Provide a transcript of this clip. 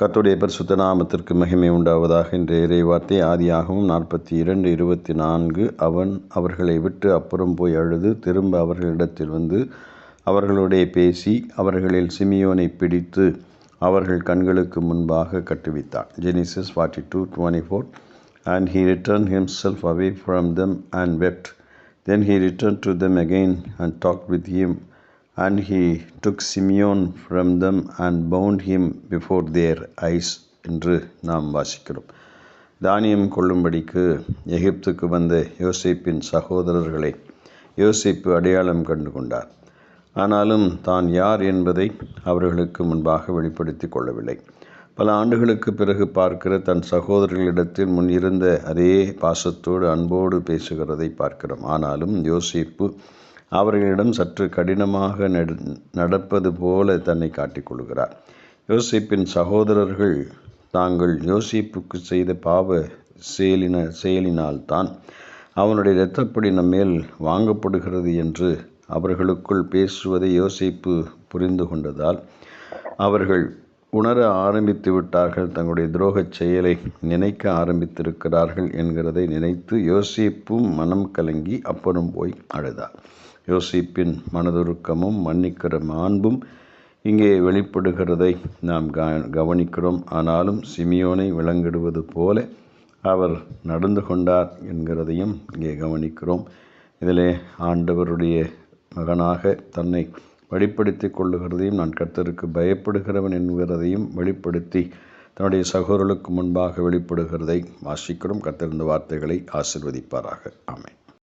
கத்துடைய பரிசுத்த நாமத்திற்கு மகிமை உண்டாவதாக என்ற இறைவார்த்தை ஆதியாகவும் நாற்பத்தி இரண்டு இருபத்தி நான்கு. அவன் அவர்களை விட்டு அப்புறம் போய் அழுது திரும்ப அவர்களிடத்தில் வந்து அவர்களுடைய பேசி அவர்களில் சிமியோனை பிடித்து அவர்கள் கண்களுக்கு முன்பாக கட்டுவித்தான். Genesis forty two twenty four and he return himself away from them and wept then he return to them again and talk with him and he took Simeon from them and bound him before their eyes என்று நாம் வாசிக்கிறோம். தானியம் கொள்ளும்படிக்கு எகிப்துக்கு வந்த யோசிப்பின் சகோதரர்களை யோசிப்பு அடையாளம் கண்டு கொண்டார். ஆனாலும் தான் யார் என்பதை அவர்களுக்கு முன்பாக வெளிப்படுத்தி கொள்ளவில்லை. பல ஆண்டுகளுக்கு பிறகு பார்க்கிற தன் சகோதரர்களிடத்தில் முன் இருந்த அதே பாசத்தோடு அன்போடு பேசுகிறதை பார்க்கிறோம். ஆனாலும் யோசிப்பு அவர்களிடம் சற்று கடினமாக நடப்பது போல தன்னை காட்டிக்கொள்கிறார். யோசிப்பின் சகோதரர்கள் தாங்கள் யோசிப்புக்கு செய்த பாவ செயலின செயலினால்தான் அவனுடைய இரத்தப்படி நம்மேல் வாங்கப்படுகிறது என்று அவர்களுக்குள் பேசுவதை யோசிப்பு புரிந்து கொண்டதால் அவர்கள் உணர ஆரம்பித்து விட்டார்கள். தங்களுடைய துரோகச் செயலை நினைக்க ஆரம்பித்திருக்கிறார்கள் என்கிறதை நினைத்து யோசிப்பும் மனம் கலங்கி அப்புறம் போய் அழுதார். யோசிப்பின் மனதுருக்கமும் மன்னிக்கிற மாண்பும் இங்கே வெளிப்படுகிறதை நாம் கவனிக்கிறோம். ஆனாலும் சிமியோனை விளங்கிடுவது போல அவர் நடந்து கொண்டார் என்கிறதையும் இங்கே கவனிக்கிறோம். இதிலே ஆண்டவருடைய மகனாக தன்னை வெளிப்படுத்தி கொள்ளுகிறதையும் நான் கர்த்தருக்கு பயப்படுகிறவன் என்கிறதையும் வெளிப்படுத்தி தன்னுடைய சகோதரர்களுக்கு முன்பாக வெளிப்படுகிறதை வாசிக்கிறோம். கர்த்தர் இந்த வார்த்தைகளை ஆசிர்வதிப்பாராக. ஆமை